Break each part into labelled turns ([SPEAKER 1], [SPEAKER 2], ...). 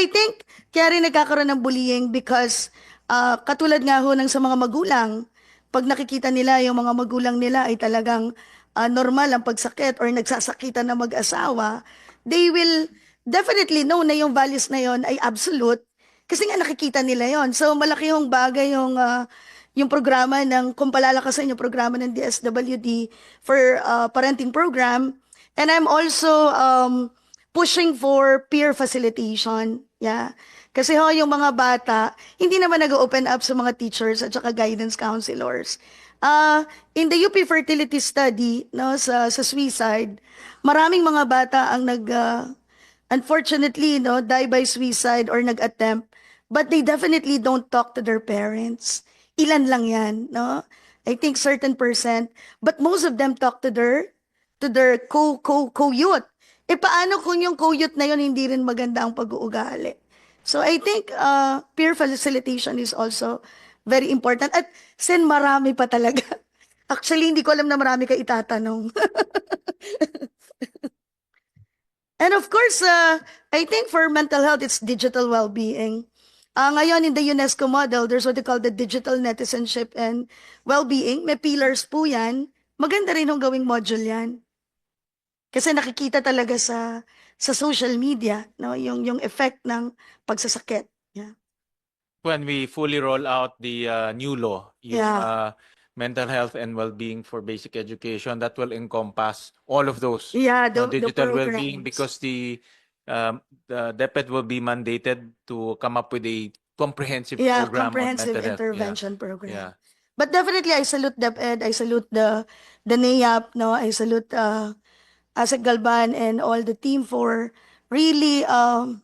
[SPEAKER 1] I think kaya rin nagkakaroon ng bullying because ah, katulad nga ho ng sa mga magulang, pag nakikita nila yung mga magulang nila ay talagang ah, normal ang pagsakit or nagsasakitan na mag-asawa, they will definitely know na yung values na yon ay absolute kasi nga nakikita nila yon. So malaki yung bagay yung ah, yung programa ng kung palalakasan yung programa ng DSWD for ah, parenting program and I'm also um, pushing for peer facilitation. Yeah. Kasi ho, yung mga bata, hindi naman nag-open up sa mga teachers at saka guidance counselors. Uh, in the UP fertility study, no, sa, sa suicide, maraming mga bata ang nag, uh, unfortunately, no, die by suicide or nag-attempt, but they definitely don't talk to their parents. Ilan lang yan, no? I think certain percent, but most of them talk to their to their co co co-youth. Eh paano kung yung co-youth na yun hindi rin maganda ang pag-uugali? So I think uh, peer facilitation is also very important. At sen marami pa talaga. Actually, hindi ko alam na marami ka itatanong. And of course, uh, I think for mental health, it's digital well-being. Uh, ngayon, in the UNESCO model, there's what they call the digital netizenship and well-being. May pillars po yan. Maganda rin yung gawing module yan. Kasi nakikita talaga sa sa social media, no, yung yung effect ng pagsasakit.
[SPEAKER 2] when we fully roll out the uh, new law, yung
[SPEAKER 1] Yeah.
[SPEAKER 2] uh, mental health and well-being for basic education, that will encompass all of those.
[SPEAKER 1] Yeah, the, the
[SPEAKER 2] digital well-being because the um, the DepEd will be mandated to come up with a comprehensive
[SPEAKER 1] yeah,
[SPEAKER 2] program
[SPEAKER 1] comprehensive
[SPEAKER 2] mental health. Yeah,
[SPEAKER 1] intervention program.
[SPEAKER 2] Yeah.
[SPEAKER 1] But definitely, I salute DepEd. I salute the the NAYAP. No, I salute uh, Asek Galban and all the team for really, um,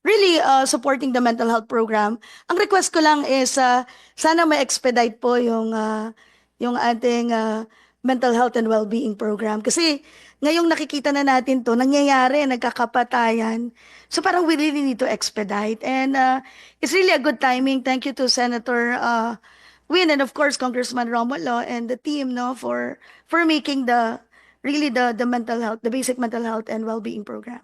[SPEAKER 1] really uh, supporting the mental health program. Ang request ko lang is uh, sana ma-expedite po yung uh, yung ating uh, mental health and well-being program. Kasi ngayong nakikita na natin to, nangyayari, nagkakapatayan. So parang we really need to expedite. And uh, it's really a good timing. Thank you to Senator uh, Win and of course Congressman Romulo and the team no for for making the really the the mental health, the basic mental health and well-being program.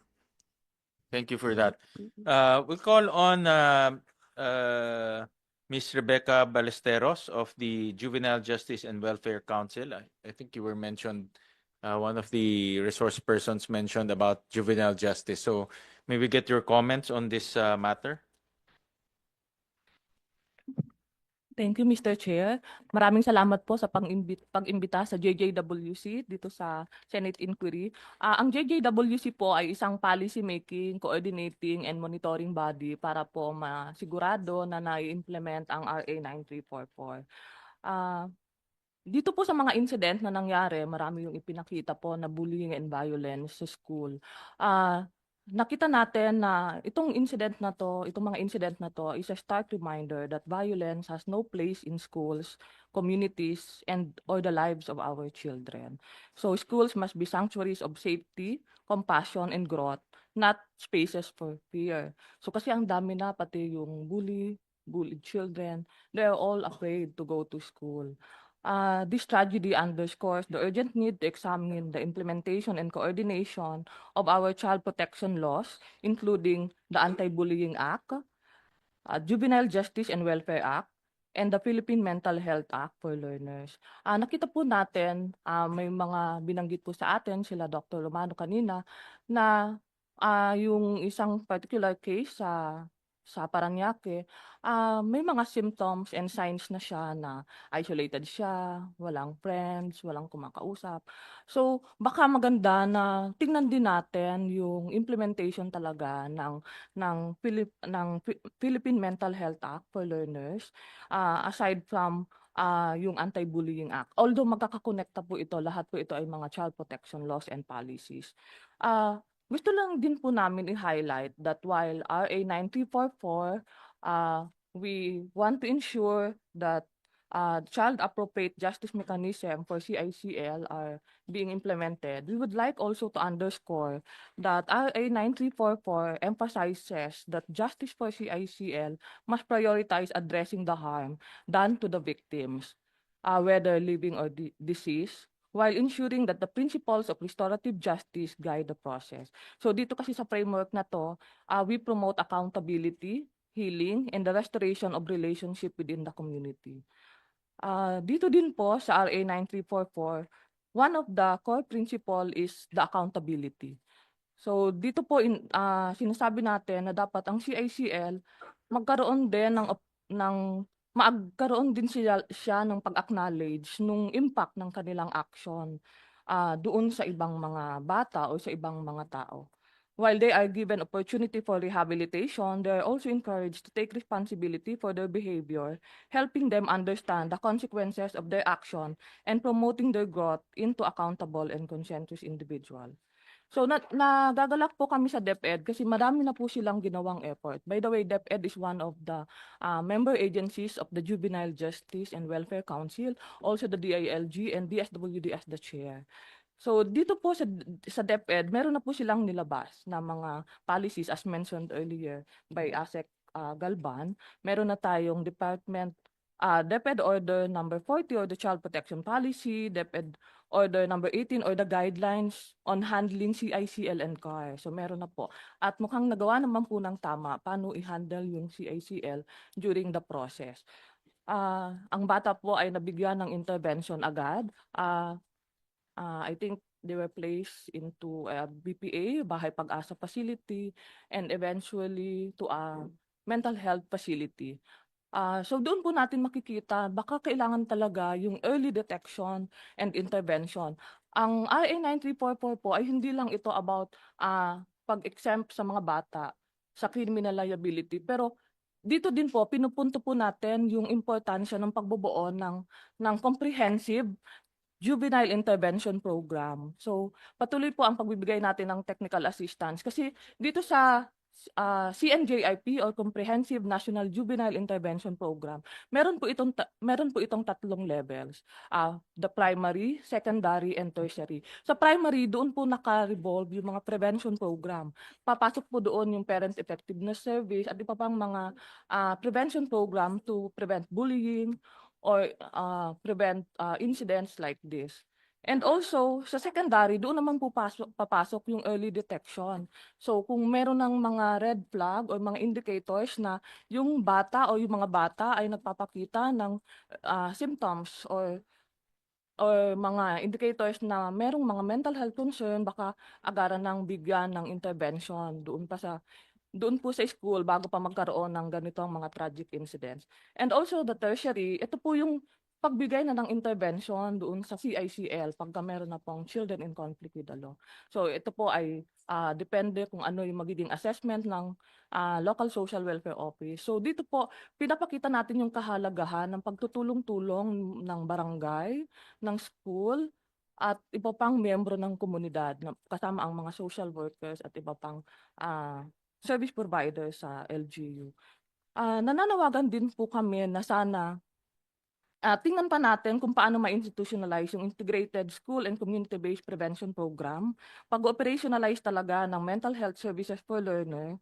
[SPEAKER 2] Thank you for that. Uh, we'll call on uh, uh, Ms. Rebecca Ballesteros of the Juvenile Justice and Welfare Council. I, I think you were mentioned, uh, one of the resource persons mentioned about juvenile justice. So may we get your comments on this uh, matter?
[SPEAKER 3] Thank you, Mr. Chair. Maraming salamat po sa pang-imbit pag-imbita sa JJWC dito sa Senate Inquiry. Ah, ang JJWC po ay isang policy making, coordinating and monitoring body para po masigurado na nai-implement ang RA 9344. Ah, dito po sa mga incident na nangyari, marami yung ipinakita po na bullying and violence sa school. Ah, nakita natin na itong incident na to, itong mga incident na to is a stark reminder that violence has no place in schools, communities, and or the lives of our children. So schools must be sanctuaries of safety, compassion, and growth, not spaces for fear. So kasi ang dami na pati yung bully, bullied children, they're all afraid to go to school. Uh, this tragedy underscores the urgent need to examine the implementation and coordination of our child protection laws, including the Anti-Bullying Act, uh, Juvenile Justice and Welfare Act, and the Philippine Mental Health Act for Learners. Ah, nakita po natin, ah, may mga binanggit po sa atin, sila Dr. Romano kanina, na ah, yung isang particular case sa sa Paranaque, ah, may mga symptoms and signs na siya na isolated siya, walang friends, walang kumakausap. So, baka maganda na tingnan din natin yung implementation talaga ng ng Philip ng Phi- Philippine Mental Health Act for Learners ah, aside from ah, yung Anti-Bullying Act. Although magkakakonekta po ito, lahat po ito ay mga child protection laws and policies. Ah, gusto lang din po namin i-highlight that while RA 9344 ah, we want to ensure that uh, child appropriate justice mechanism for CICL are being implemented, we would like also to underscore that RA 9344 emphasizes that justice for CICL must prioritize addressing the harm done to the victims, uh, whether living or de- deceased, while ensuring that the principles of restorative justice guide the process. So dito kasi sa framework na to, uh, we promote accountability, healing, and the restoration of relationship within the community. Uh, dito din po sa RA 9344, one of the core principle is the accountability. So dito po in, ah, sinasabi natin na dapat ang CICL magkaroon din ng ng magkaroon din siya, siya ng pag-acknowledge nung impact ng kanilang action ah, doon sa ibang mga bata o sa ibang mga tao. While they are given opportunity for rehabilitation, they are also encouraged to take responsibility for their behavior, helping them understand the consequences of their action and promoting their growth into accountable and conscientious individual. So na, nagagalak po kami sa DepEd kasi marami na po silang ginawang effort. By the way, DepEd is one of the uh, member agencies of the Juvenile Justice and Welfare Council, also the DILG and DSWD as the chair. So dito po sa sa DepEd, meron na po silang nilabas na mga policies as mentioned earlier by ASEC uh, Galban. Meron na tayong department uh, DepEd Order number 40 or the Child Protection Policy, DepEd Order number 18 or the guidelines on handling CICL and CAR. So meron na po. At mukhang nagawa naman po ng tama paano i-handle yung CICL during the process. Ah, ang bata po ay nabigyan ng intervention agad. Ah, ah, I think they were placed into a BPA, Bahay Pag-asa facility, and eventually to a mental health facility. Ah, so doon po natin makikita baka kailangan talaga yung early detection and intervention. Ang RA 9344 po ay hindi lang ito about ah, pag-exempt sa mga bata sa criminal liability pero dito din po pinupunto po natin yung importansya ng pagbubuo ng ng comprehensive juvenile intervention program. So patuloy po ang pagbibigay natin ng technical assistance kasi dito sa ah, CNJIP or Comprehensive National Juvenile Intervention Program, meron po itong meron po itong tatlong levels. Ah, the primary, secondary, and tertiary. Sa primary, doon po naka-revolve yung mga prevention program. Papasok po doon yung parent effectiveness service at iba pang mga ah, prevention program to prevent bullying or ah, prevent ah, incidents like this. And also, sa secondary, doon naman po pasok, papasok yung early detection. So, kung meron ng mga red flag o mga indicators na yung bata o yung mga bata ay nagpapakita ng ah, symptoms or or mga indicators na merong mga mental health concern, baka agaran ng bigyan ng intervention doon pa sa doon po sa school bago pa magkaroon ng ganitong mga tragic incidents. And also the tertiary, ito po yung pagbigay na ng intervention doon sa CICL pagka meron na pong children in conflict with the law. So ito po ay ah, depende kung ano yung magiging assessment ng ah, local social welfare office. So dito po pinapakita natin yung kahalagahan ng pagtutulong-tulong ng barangay, ng school, at iba pang miyembro ng komunidad kasama ang mga social workers at iba pang ah, service providers sa LGU. Ah, nananawagan din po kami na sana Ah, tingnan pa natin kung paano ma-institutionalize yung integrated school and community-based prevention program, pag-operationalize talaga ng mental health services for learner,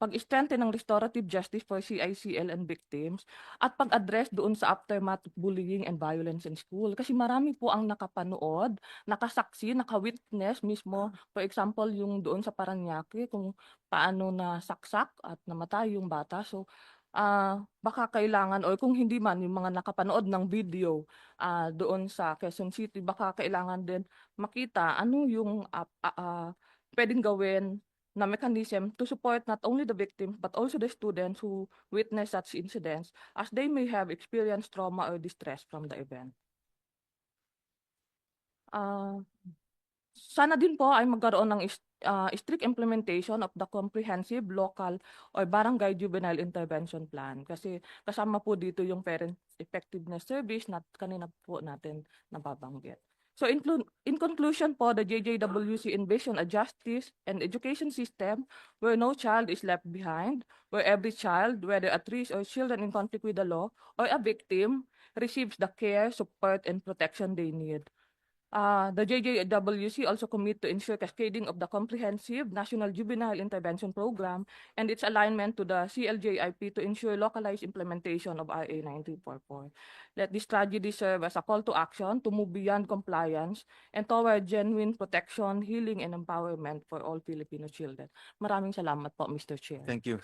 [SPEAKER 3] pag-strengthen ng restorative justice for CICL and victims, at pag-address doon sa aftermath of bullying and violence in school. Kasi marami po ang nakapanood, nakasaksi, nakawitness mismo. For example, yung doon sa Paranaque, kung paano na saksak at namatay yung bata. So, ah baka kailangan or kung hindi man yung mga nakapanood ng video ah doon sa Quezon City baka kailangan din makita ano yung ah, ah, ah, pwedeng gawin na mechanism to support not only the victims but also the students who witness such incidents as they may have experienced trauma or distress from the event. Ah sana din po ay magkaroon ng is- ah, strict implementation of the comprehensive local or barangay juvenile intervention plan kasi kasama po dito yung parent effectiveness service na kanina po natin nababanggit. So in, in conclusion po, the JJWC envision a justice and education system where no child is left behind, where every child, whether at risk or children in conflict with the law or a victim, receives the care, support, and protection they need. Uh, the JJWC also commit to ensure cascading of the comprehensive National Juvenile Intervention Program and its alignment to the CLJIP to ensure localized implementation of RA 1944. Let this tragedy serve as a call to action to move beyond compliance and toward genuine protection, healing, and empowerment for all Filipino children. Maraming salamat po, Mr. Chair.
[SPEAKER 2] Thank you.